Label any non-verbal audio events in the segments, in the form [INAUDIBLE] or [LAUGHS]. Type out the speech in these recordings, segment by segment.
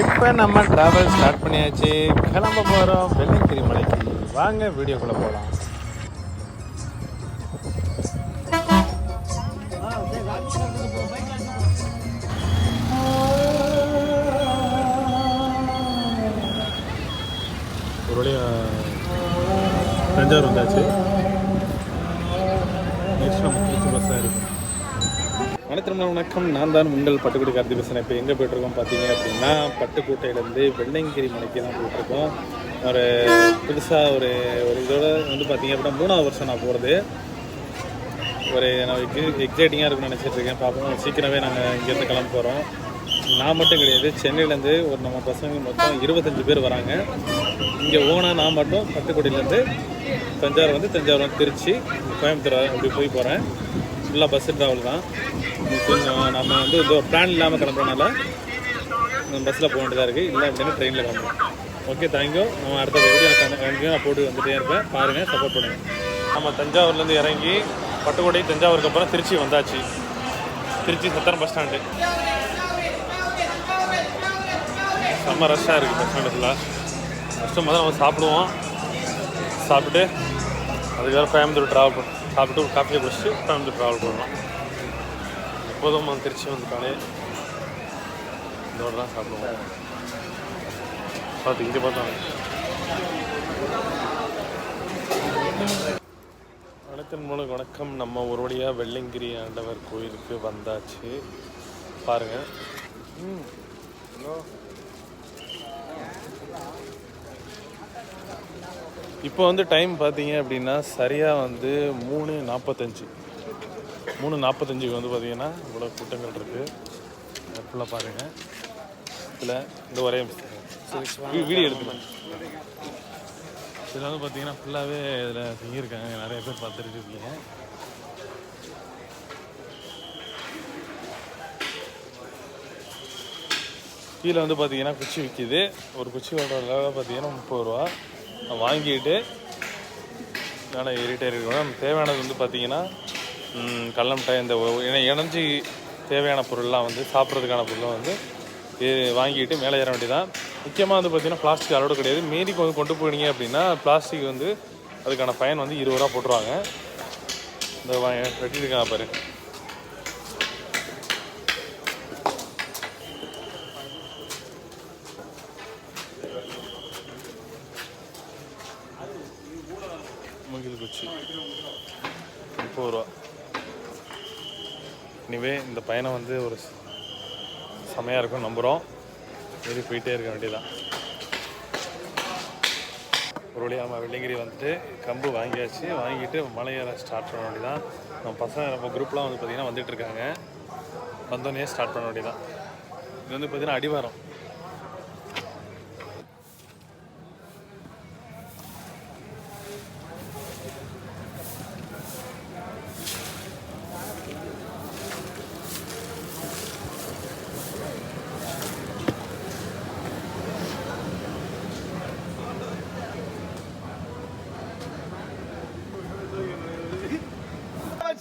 இப்போ நம்ம travel start பண்ணியாச்சு. கிளம்ப போகிறோம் வெள்ளைக்கிரி மலைக்கு. வாங்க வீடியோக்குள்ளே போகலாம் ஒரு வழியா தஞ்சாவூர் வந்தாச்சு நெக்ஸ்ட் நம்ம திருச்சி பஸ் தான் இருக்கும் வணக்கம் வணக்கம். நான் தான் உங்கள் பட்டுக்கோட்டை கார்த்தி பேசுகிறேன் இப்போ எங்கே போயிட்டுருக்கோம் பார்த்தீங்க அப்படின்னா பட்டுக்கோட்டையிலேருந்து வெள்ளங்கிரி மலைக்கு தான் போயிட்டுருக்கோம். ஒரு புதுசாக ஒரு ஒரு இதோட வந்து பார்த்தீங்க அப்படின்னா மூணாவது வருஷம் நான் போகிறது ஒரு நான் எக்ஸைட்டிங்காக இருக்கும்னு நினச்சிட்டு இருக்கேன். பார்ப்போம். சீக்கிரமே நாங்கள் இங்கேருந்து கிளம்ப போகிறோம் நான் மட்டும் கிடையாது சென்னையிலேருந்து ஒரு நம்ம பசங்க மொத்தம் இருபத்தஞ்சு பேர் வராங்க. இங்கே ஓனாக நான் மட்டும் பட்டுக்கோட்டையிலேருந்து தஞ்சாவூர் வந்து தஞ்சாவூர் திருச்சி கோயம்புத்தூர் அப்படி போய் போகிறேன் ஃபுல்லாக பஸ்ஸு ட்ராவல் தான். கொஞ்சம் நம்ம வந்து இந்த பிளான் இல்லாமல் கிளம்புறனால பஸ்ஸில் போக வேண்டியதாக இருக்குது இல்லை அப்படின்னா ட்ரெயினில் கிளம்புறோம். ஓகே தேங்க்யூ நம்ம அடுத்த வீடியோ கண்டிப்பாக நான் போட்டு வந்துட்டே இருப்பேன். பாருங்கள் சப்போர்ட் பண்ணுங்கள் நம்ம தஞ்சாவூர்லேருந்து இறங்கி பட்டுக்கோட்டை தஞ்சாவூருக்கு அப்புறம் திருச்சி வந்தாச்சு. திருச்சி சத்திரம் பஸ் ஸ்டாண்டு செம்ம ரஷ்ஷாக இருக்குது பஸ் ஸ்டாண்டு ஃபுல்லாக ஃபஸ்ட்டு முதல்ல நம்ம சாப்பிடுவோம். சாப்பிட்டு அதுக்கப்புறம் கோயம்புத்தூர் ட்ராவல் பண்ண சாப்பிட்டு ஒரு காஃபியை குடிச்சிட்டு கோயம்புத்தூர் ட்ராவல் பண்ணலாம் எப்போதும் நம்ம திருச்சி வந்துட்டாலே இதோட தான் சாப்பிடுவோம். பார்த்து இங்கே பார்த்தா. வணக்கம் மூலம் வணக்கம். நம்ம ஒரு வழியாக வெள்ளங்கிரி ஆண்டவர் கோயிலுக்கு வந்தாச்சு. பாருங்கள் இப்போ வந்து டைம் பார்த்தீங்க அப்படின்னா சரியாக வந்து மூணு நாற்பத்தஞ்சு மூணு நாற்பத்தஞ்சுக்கு வந்து பார்த்தீங்கன்னா இவ்வளோ கூட்டங்கள் இருக்குது ஃபுல்லாக பாருங்கள் இதில் இந்த ஒரே வீடியோ எடுத்துக்கலாம். இதில் வந்து பார்த்தீங்கன்னா ஃபுல்லாகவே இதில் தங்கியிருக்காங்க நிறைய பேர் பார்த்துட்டு இருக்கீங்க கீழே வந்து பார்த்தீங்கன்னா குச்சி விற்கிது ஒரு குச்சியோட விலை பார்த்தீங்கன்னா முப்பது ரூபா. நான் வாங்கிட்டு நல்லா ஏறிட்டே இருக்கணும். தேவையானது வந்து பார்த்தீங்கன்னா கடல மிட்டாய் இந்த ஒ- தேவையான பொருள்லாம் வந்து சாப்பிட்றதுக்கான பொருள்லாம் வந்து வாங்கிட்டு மேலே ஏற வேண்டியதான் முக்கியமாக வந்து பார்த்தீங்கன்னா பிளாஸ்டிக் அளவு கிடையாது. மீறிக்கு வந்து கொண்டு போனீங்க அப்படின்னா பிளாஸ்டிக் வந்து அதுக்கான ஃபைன் வந்து இருபது ரூபா போட்டுருவாங்க. இந்த வா- வெட்டியிருக்காங்க பாரு. மூங்கில் குச்சி. முப்பது ரூபா. இனிவே இந்த பயணம் வந்து ஒரு செமையாக இருக்கும் நம்புகிறோம் ஏறி போயிட்டே இருக்க வேண்டியதான் ஒரு வழியாக நம்ம வெள்ளிங்கிரி வந்துட்டு கம்பு வாங்கியாச்சு. வாங்கிட்டு மலையேற ஸ்டார்ட் பண்ண வேண்டியதான் நம்ம பசங்க நம்ம குரூப்லாம் வந்து பார்த்திங்கன்னா வந்துட்டுருக்காங்க வந்தோடனே ஸ்டார்ட் பண்ண வேண்டியதான் இது வந்து பார்த்திங்கன்னா அடிவாரம்.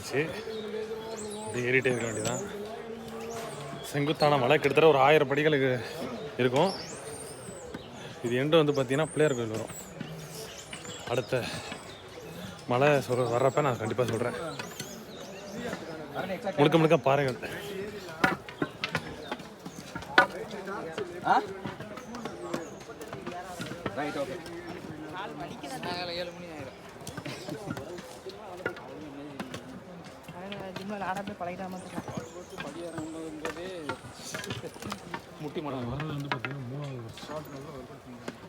மலையேற இப்படி ஏறிட்டே இருக்க வேண்டியதான் செங்குத்தான மலை கிட்டத்தட்ட ஒரு ஆயிரம் படிகளுக்கு இருக்கும். இது எண்டு வந்து பார்த்தீங்கன்னா பிள்ளையார் கோயில் வரும். அடுத்த மலை சொல்ற வர்றப்ப நான் கண்டிப்பாக சொல்கிறேன் முழுக்க முழுக்க பாருங்கள் ஜிம்மில் ஆடாமல் பழகிடாமல் முட்டி மடம் வர்றது வந்து பார்த்தீங்கன்னா மூணாவது வருஷம்.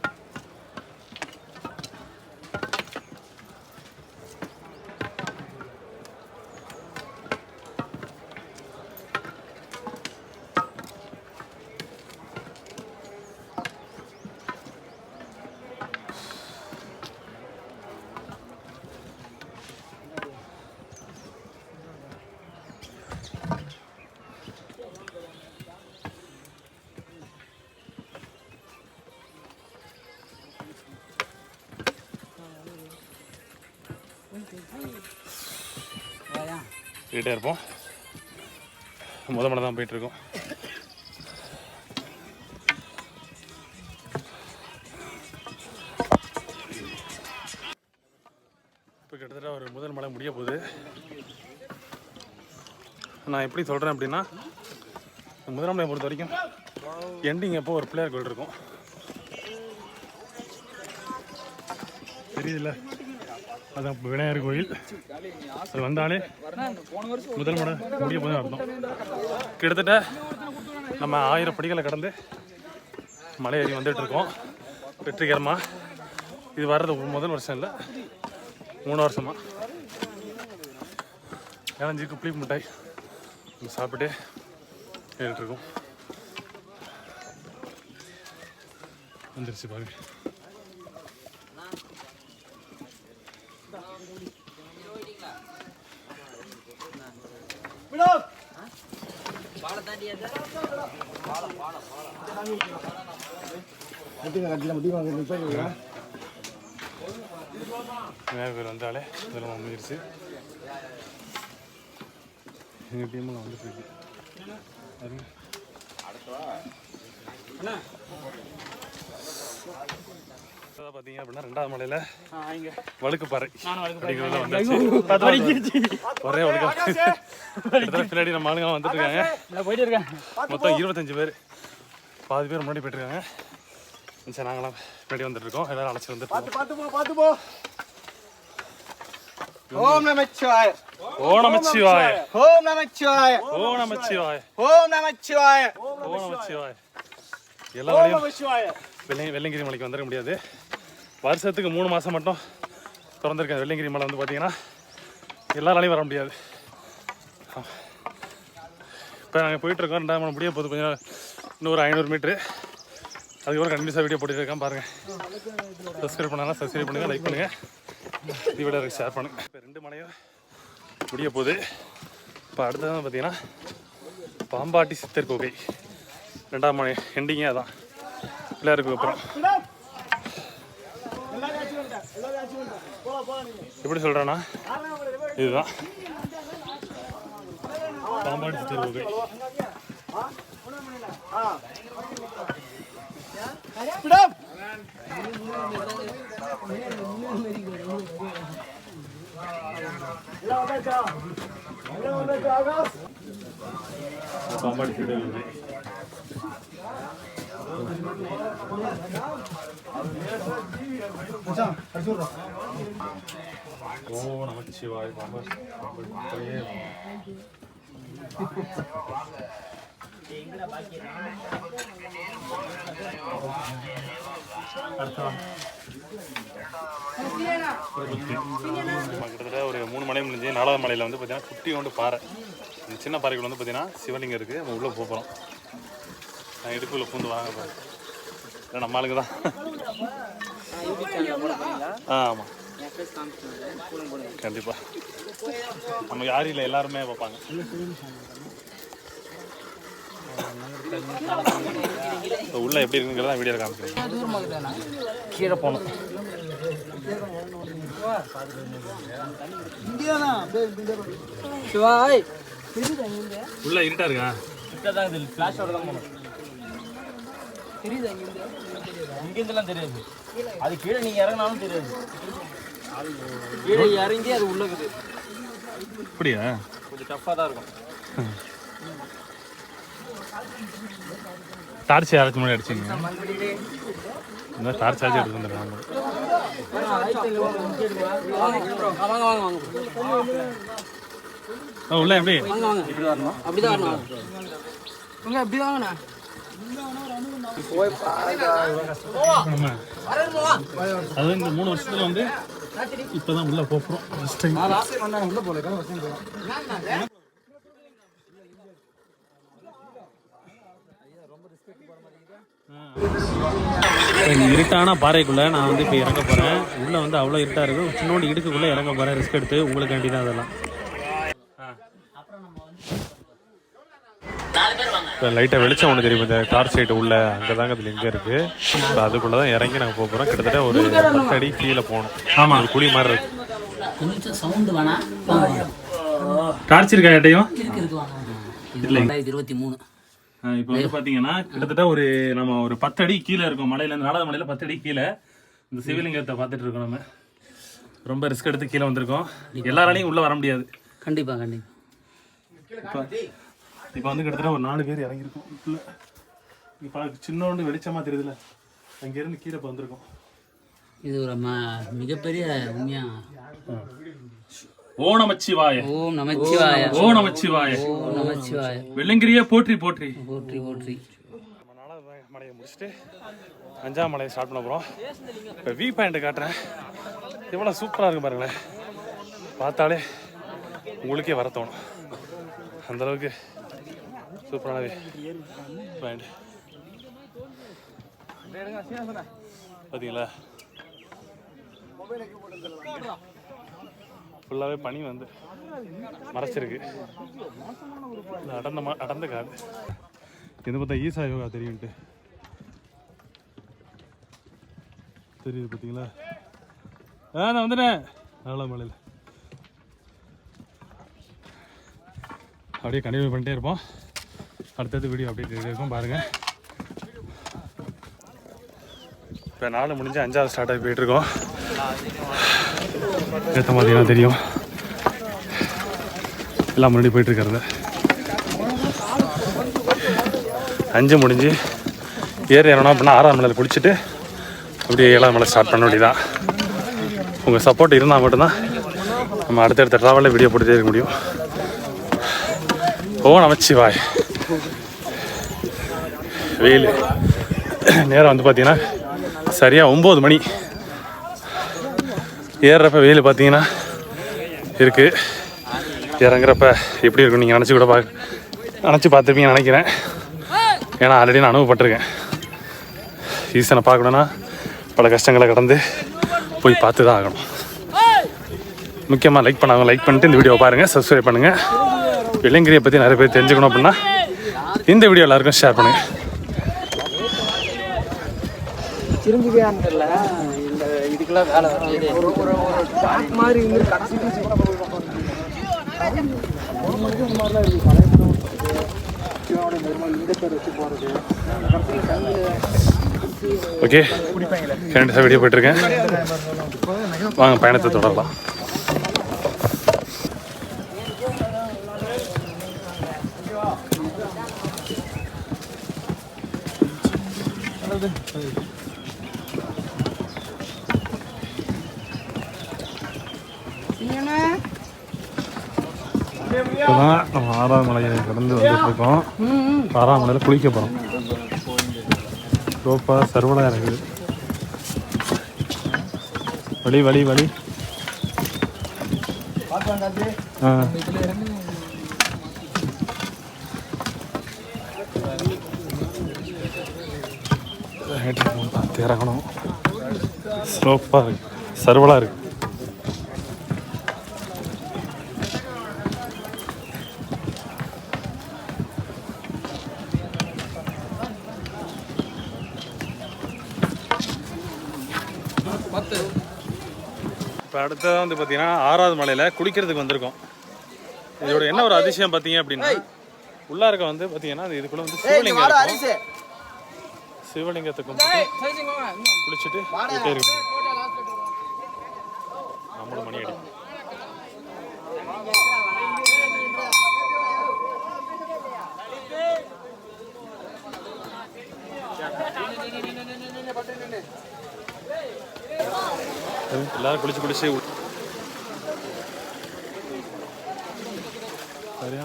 போயிட்டே இருப்போம். முத மலை தான் போயிட்டுருக்கோம். இப்போ கிட்டத்தட்ட ஒரு முதல் மலை முடிய போகுது. நான் எப்படி சொல்கிறேன் அப்படின்னா முதல் மலையை பொறுத்த வரைக்கும் எண்டிங் எப்போ ஒரு பிள்ளையார் கோயில் இருக்கும். தெரியுதுல்ல? அதுதான் விநாயகர் கோயில். அது வந்தாலே முதல் முறை முடிய போதும் அர்த்தம். கிட்டத்தட்ட நம்ம ஆயிரம் படிகளை கடந்து மலை ஏறி வந்துட்டு இருக்கோம். வெற்றிகரமாக இது வர்றது முதல் வருஷம் இல்லை மூணு வருஷமா. இளஞ்சிக்கு புளி மிட்டாய் நம்ம சாப்பிட்டு ஏறிட்டு வந்துருச்சு பாருங்க. விநாயகர் கோயில் வந்தாலே இதெல்லாம் வந்துருச்சு எங்கள் டீமில் வந்துட்டு இருக்கு பாருங்க. அடுத்ததா பார்த்தீங்க அப்படின்னா ரெண்டாவது மலையில் வழுக்குப்பாறை ஒரே வழுக்க. பின்னாடி நம்ம ஆளுங்க வந்துட்டு இருக்காங்க. மொத்தம் இருபத்தஞ்சு பேர். பாதி பேர் முன்னாடி போயிட்டு இருக்காங்க. சரி நாங்களாம் பின்னாடி வந்துட்டு இருக்கோம் எல்லாரும் அழைச்சி வந்துட்டு இருக்கோம். பார்த்து போ பார்த்து போ. ஓம் நமச்சிவாய ஓ நமச்சிவாய ஓம் நமச்சிவாய ஓ நமச்சிவாய ஓம் நமச்சிவாய ஓ நமச்சிவாய எல்லா வழியும் நமச்சிவாய வெள்ளை வெள்ளங்கிரி மலைக்கு வந்துட முடியாது. வருஷத்துக்கு மூணு மாதம் மட்டும் திறந்துருக்கேன். வெள்ளங்கிரி மலை வந்து பார்த்தீங்கன்னா எல்லாராலையும் வர முடியாது. இப்போ நாங்கள் போயிட்டுருக்கோம் ரெண்டாவது மலை முடிய போகுது கொஞ்சம் இன்னும் ஒரு ஐநூறு மீட்ரு அதுக்கப்புறம் கண்டிப்பாக வீடியோ போட்டுட்டு இருக்கேன் பாருங்கள் சப்ஸ்கிரைப் பண்ணாலும் சப்ஸ்கிரைப் பண்ணுங்கள் லைக் பண்ணுங்கள் இந்த வீடியோ ஷேர் பண்ணுங்கள் இப்போ ரெண்டு மலையும் முடிய போகுது. இப்போ அடுத்தது பார்த்தீங்கன்னா பாம்பாட்டி சித்தர் கோகை ரெண்டாம் மலை எண்டிங்கே அதான். பிள்ளையாருக்கு அப்புறம். எப்படி சொல்கிறேன்னா இதுதான். பாம்பாட்டி சித்தர் கோகை விடம் பாம்பாட்டி சித்தர் கோகை கிட்டத்தட்ட ஒரு மூணு மலை முடிஞ்சு நாலாவது மலையில் வந்து பார்த்தீங்கன்னா குட்டி கொண்டு பாறை. இந்த சின்ன பாறைக்குள்ள வந்து பார்த்தீங்கன்னா சிவலிங்கம் இருக்குது நம்ம உள்ளே போக போகிறோம் நான் இடுப்புள்ள பூந்து வாங்க பாரு இல்லை நம்ம ஆளுங்க தான். ஆ ஆமாம் கண்டிப்பாக நம்ம யாரும் இல்லை எல்லாருமே பார்ப்பாங்க உள்ள எப்படி இருக்குங்கிறத வீடியோ காமிக்கிறேன். கீழே போகணும். சிவாய். உள்ள இருட்டா இருக்கா? இங்கிருந்துலாம் தெரியாது. அது கீழே நீங்க இறங்கினாலும் தெரியாது. கீழே இறங்கி அது உள்ளக்குது அப்படியா? கொஞ்சம் டஃப்பாக தான் இருக்கும். [LAUGHS] டார்ச் யாராச்சும் முன்னாடி அடிச்சிங்க. இந்த டார்ச் ஆச்சு எடுத்து வந்துடுறாங்க உள்ள எப்படி? அப்படிதான் அப்படி அது இந்த மூணு வருஷத்துல வந்து இப்பதான் உள்ள போறோம் ஃபர்ஸ்ட் டைம் இந்த இருட்டான பாறைக்குள்ள? நான் வந்து இப்போ இறங்க போறேன். உள்ள வந்து அவ்வளோ இருட்டா இருக்கு. சின்னோண்டு இடுக்குக்குள்ள இறங்க போறேன். ரிஸ்க் எடுத்து உங்களுக்காண்டி தான் அதெல்லாம். லைட்டாக வெளிச்சம் ஒன்று தெரியும்? இந்த டார்ச் லைட் உள்ள. அங்கே தாங்க அதில் எங்கே இருக்கு. இப்போ அதுக்குள்ளே தான் இறங்கி நாங்கள் போக போகிறோம் கிட்டத்தட்ட ஒரு பத்து அடி கீழே போகணும். ஆமாம் ஒரு குழி மாதிரி இருக்கு. டார்ச் இருக்கா இடையும் இருபத்தி மூணு. இப்போ வந்து பாத்தீங்கன்னா கிட்டத்தட்ட ஒரு நம்ம ஒரு பத்து அடி கீழே இருக்கோம். மலையில இருந்து நாலாவது மலையில பத்து அடி கீழே இந்த சிவலிங்கத்தை பார்த்துட்டு இருக்கோம் நம்ம. ரொம்ப ரிஸ்க் எடுத்து கீழே வந்திருக்கோம். எல்லாராலையும் உள்ள வர முடியாது. கண்டிப்பா கண்டிப்பா. இப்போ வந்து கிட்டத்தட்ட ஒரு நாலு பேர் இறங்கியிருக்கோம். இப்போ சின்னோண்டு வெளிச்சமா தெரியுதுல அங்கேருந்து கீழே இப்போ வந்திருக்கோம். இது ஒரு ம மிகப்பெரிய உண்மையா ஓ நமச்சிவாய ஓம் நமச்சிவாய ஓ நமச்சிவாய ஓம் நமச்சிவாய வெள்ளங்கிரியே போற்றி போற்றி. போற்றி போற்றி. மலையை முடிச்சுட்டு அஞ்சாம் மலையை ஸ்டார்ட் பண்ண போகிறோம் இப்போ வியூ பாயிண்ட் காட்டுறேன். எவ்வளோ சூப்பராக இருக்கு பாருங்களேன். பார்த்தாலே உங்களுக்கே வர தோணும். அந்த அளவுக்கு சூப்பரான பாயிண்ட் பார்த்தீங்களா ஃபுல்லாகவே பனி வந்து மறைச்சிருக்கு. இது அடர்ந்த மா அடர்ந்த காடு. இது பார்த்தா ஈசா யோகா தெரியும்ட்டு. தெரியுது பார்த்தீங்களா? ஆ நான் வந்துட்டேன். நல்ல மலையில் அப்படியே கண்டினியூ பண்ணிட்டே இருப்போம். அடுத்தது வீடியோ அப்படியே இருக்கும் பாருங்கள் இப்போ நாலு முடிஞ்சு அஞ்சாவது ஸ்டார்ட் ஆகி போயிட்டுருக்கோம் ஏற்ற மாதிரிலாம் தெரியும். எல்லாம் முன்னாடி போயிட்டுருக்கிறது. அஞ்சு முடிஞ்சு ஏறி இறங்கணும் அப்படின்னா ஆறாம் மலையில் குளிச்சுட்டு அப்படியே ஏழாம் மலை ஸ்டார்ட் பண்ண வேண்டியதான் உங்கள் சப்போர்ட் இருந்தால் மட்டும்தான் நம்ம அடுத்தடுத்த ட்ராவலில் வீடியோ போட்டுட்டே இருக்க முடியும். ஓ நமச்சிவாய். வெயில். நேரம் வந்து பார்த்தீங்கன்னா சரியாக ஒம்பது மணி. ஏறுறப்ப வெயில் பார்த்தீங்கன்னா இருக்குது இறங்குறப்ப எப்படி இருக்கும் நீங்கள் நினச்சி கூட பா நினச்சி பார்த்துருப்பீங்கன்னு நினைக்கிறேன். ஏன்னா ஆல்ரெடி நான் அனுபவப்பட்டிருக்கேன். ஈசனை பார்க்கணுன்னா பல கஷ்டங்களை கடந்து போய் பார்த்து தான் ஆகணும். முக்கியமாக லைக் பண்ணாங்க லைக் பண்ணிட்டு இந்த வீடியோ பாருங்கள் சப்ஸ்கிரைப் பண்ணுங்கள் வெள்ளங்கிரியை பற்றி நிறைய பேர் தெரிஞ்சுக்கணும் அப்படின்னா இந்த வீடியோ எல்லாருக்கும் ஷேர் பண்ணுங்கள் இந்த இதுக்கெல்லாம் வேலை ஒரு ஒரு ஒரு ஸ்பாட் மாதிரி இருந்து கடைசி ஓகே கண்டிப்பாக வீடியோ போயிட்டுருக்கேன். வாங்க பயணத்தை தொடரலாம். இப்போ தான் நம்ம ஆறாம் மலையை கடந்து வந்துட்டுருக்கோம். ஆறாம் மலையில் குளிக்க போகிறோம் ரோப்பா சர்வலாக இருக்குது. வழி வழி வழி ஆ. இறங்கணும் ஸ்லோப்பாக இருக்கு. சர்வலாக இருக்குது அடுத்ததான் வந்து பார்த்தீங்கன்னா ஆறாவது மலையில் குளிக்கிறதுக்கு வந்திருக்கோம். இதோட என்ன ஒரு அதிசயம் பார்த்தீங்க அப்படின்னா உள்ளார்க்க வந்து பார்த்தீங்கன்னா இதுக்குள்ள வந்து சிவலிங்கம் இருக்கும். சிவலிங்கத்தை கும்பிட்டு குளிச்சுட்டு இருக்கும் நம்மளும் மணி அடி. எல்லாரும் குளிச்சு குளிச்சு சரியா?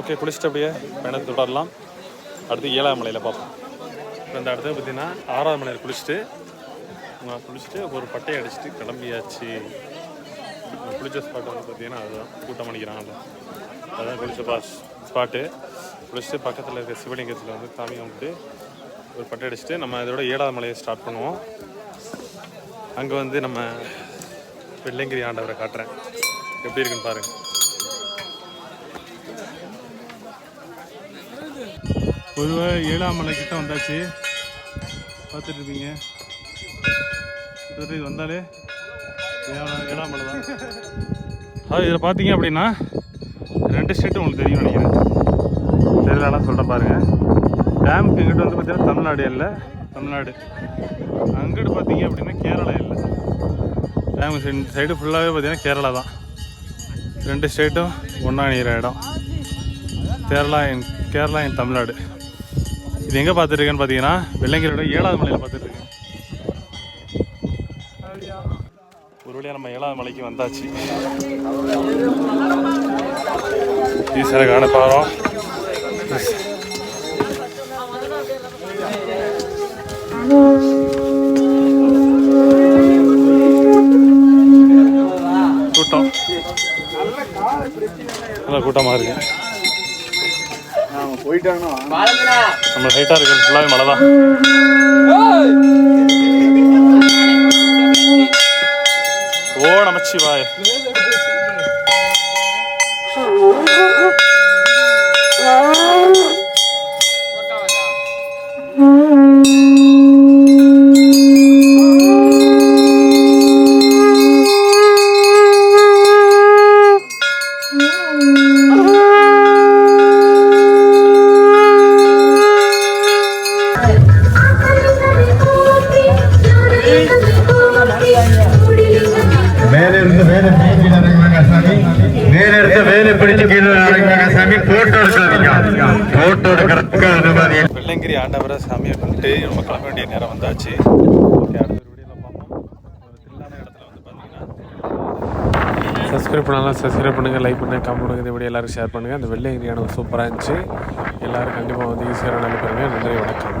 ஓகே குளிச்சுட்டு அப்படியே பயணத்தை தொடரலாம். அடுத்து ஏழாம் மலையில் பார்ப்போம். இப்போ இந்த இடத்துல பார்த்தீங்கன்னா ஆறாவது மலையில் குளிச்சுட்டு குளிச்சுட்டு ஒரு பட்டையை அடிச்சுட்டு கிளம்பியாச்சு. குளிச்ச ஸ்பாட் வந்து பார்த்தீங்கன்னா அதுதான். கூட்டம் பண்ணிக்கிறாங்கல்ல அதுதான் குளிச்ச பா ஸ்பாட்டு குளிச்சுட்டு பக்கத்தில் இருக்க சிவலிங்கத்தில் வந்து சாமி கும்பிட்டு ஒரு பட்டை அடிச்சுட்டு நம்ம இதோட ஏழாவது மலையை ஸ்டார்ட் பண்ணுவோம். அங்கே வந்து நம்ம வெள்ளங்கிரி ஆண்டவரை காட்டுறேன். எப்படி இருக்குன்னு பாருங்க. பொதுவாக ஏழாம் மலை கிட்ட வந்தாச்சு. பார்த்துட்டு இருப்பீங்க இது வந்தாலே ஏழாம் மலை தான். அது இதில் பார்த்தீங்க அப்படின்னா ரெண்டு ஸ்டேட்டு உங்களுக்கு தெரியும் நினைக்கிறேன். தெரியலாம் சொல்கிறேன் பாருங்கள் டேமுக்கு இங்கிட்டு வந்து பார்த்தீங்கன்னா தமிழ்நாடு இல்லை. தமிழ்நாடு. அங்கிட்டு பார்த்தீங்க அப்படின்னா கேரளா இல்லை. டேம் சைடு ஃபுல்லாகவே பார்த்தீங்கன்னா கேரளா தான். ரெண்டு ஸ்டேட்டும் ஒன்றா நீர இடம். கேரளா என் கேரளா என் தமிழ்நாடு. இது எங்கே பார்த்துருக்கேன்னு பார்த்தீங்கன்னா வெள்ளங்கிரியோட ஏழாவது மலையில் பார்த்துட்ருக்கேன் ஒரு வழியாக நம்ம ஏழாவது மலைக்கு வந்தாச்சு. ஈஸ்வரை காண கூட்டம். நல்ல கூட்டமாக இருக்கு. நம்ம ஹைட்டாக இருக்கிறது ஃபுல்லாகவே மழை தான். ஓ நமச்சிவாய். சாமி போட்டோ எடுக்காதீங்க. போட்டோ எடுக்கிறதுக்கு அனுமதி. வெள்ளங்கிரி ஆண்டவரை சாமியை கும்பிட்டு நம்ம கிளம்ப வேண்டிய நேரம் வந்தாச்சு. ஓகே அடுத்த வீடியோவில் பார்ப்போம். ஒரு தில்லான இடத்துல வந்து பார்த்தீங்கன்னா. சப்ஸ்கிரைப் பண்ணலாம் சப்ஸ்கிரைப் பண்ணுங்கள் லைக் பண்ணுங்கள் கமெண்ட் பண்ணுங்கள் இந்த வீடியோ எல்லாரும் ஷேர் பண்ணுங்கள் அந்த வெள்ளையங்கிரியான சூப்பராக இருந்துச்சு. எல்லாரும் கண்டிப்பாக வந்து ஈஸியாக நல்ல பாருங்கள் நன்றி வணக்கம்.